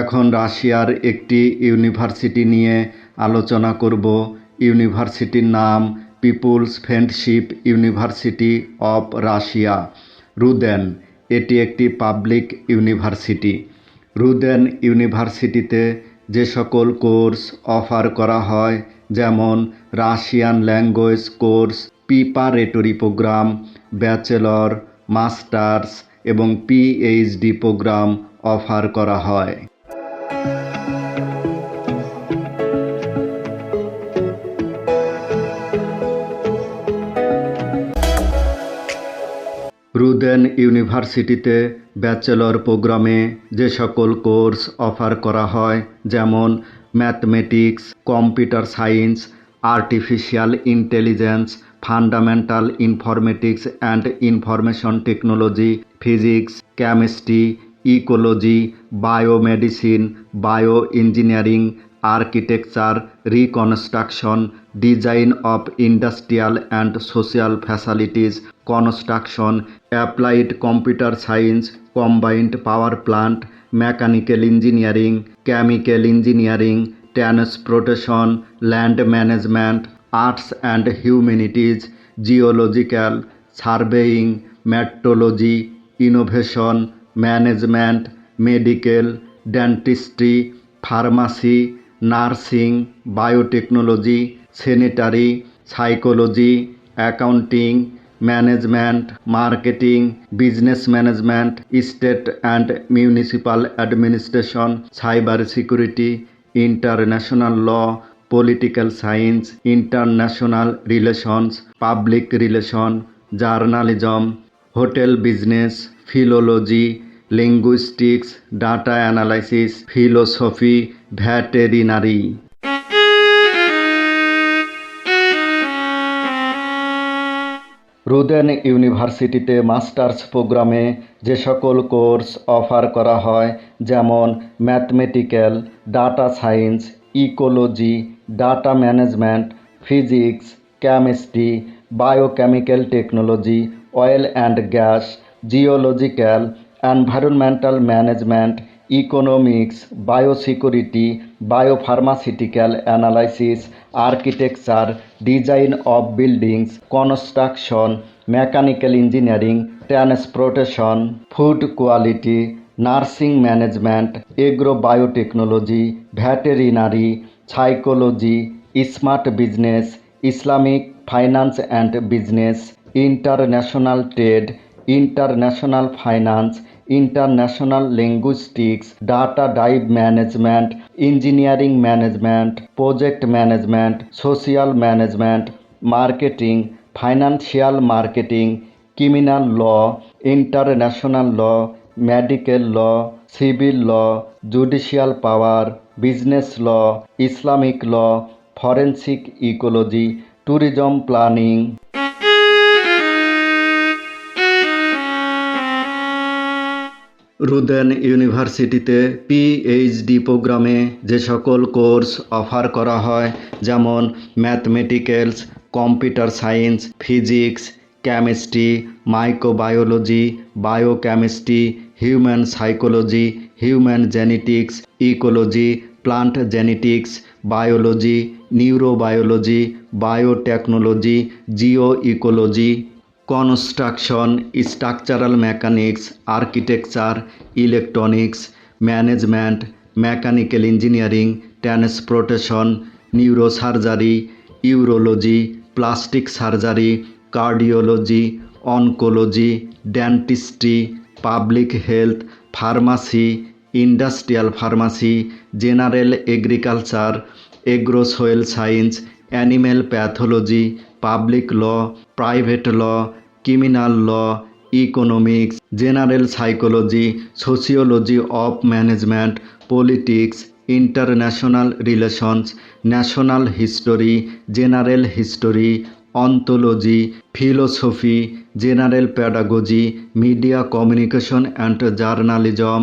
এখন রাশিয়ার একটি ইউনিভার্সিটি নিয়ে আলোচনা করব ইউনিভার্সিটির নাম peoples friendship university of Russia RUDN এটি একটি পাবলিক ইউনিভার্সিটি রুদেন ইউনিভার্সিটিতে যে সকল কোর্স অফার করা হয় যেমন Russian language course preparatory programme bachelor masters এবং পিএইচডি প্রোগ্রাম অফার করা হয় রুদেন ইউনিভার্সিটিতে ব্যাচেলর প্রোগ্রামে যে সকল কোর্স অফার করা হয় যেমন mathematics computer science artificial intelligence fundamental informatics and information technology physics chemistry ecology biomedicine bio engineering architecture reconstruction design of industrial and social facilities construction applied computer science combined power plant mechanical engineering chemical engineering transportation land management arts and humanities geological surveying metrology innovation management medical dentistry pharmacy nursing biotechnology sanitary psychology accounting management marketing business management state and municipal administration cyber security international law political science international relations public relation journalism hotel business philology linguistics data analysis philosophy veterinary RUDN ইউনিভার্সিটিতে masters প্রোগ্রামে যে সকল course offer করা হয় যেমন mathematical data science ecology data management physics chemistry biochemical technology oil and gas geological environmental management economics biosecurity biopharmaceutical analysis architecture design of buildings construction mechanical engineering transportation food quality nursing management agro biotechnology veterinary psychology smart business Islamic finance and business international trade international finance international linguistics data dive management engineering management project management social management marketing financial marketing criminal law international law medical law civil law judicial power business law Islamic law forensic ecology tourism planning RUDN ইউনিভার্সিটিতে PhD প্রোগ্রামে যে সকল course offer করা হয় যেমন mathematicals computer science physics chemistry microbiology biochemistry human psychology human genetics ecology plant genetics biology neurobiology biotechnology geo ecology construction structural mechanics architecture electronics management mechanical engineering transportation neurosurgery urology plastic surgery cardiology oncology dentistry public health pharmacy industrial pharmacy general agriculture soil science animal pathology public law private law criminal law economics general psychology sociology of management politics international relations national history general history অন্তোলজি philosophy general pedagogy media communication and journalism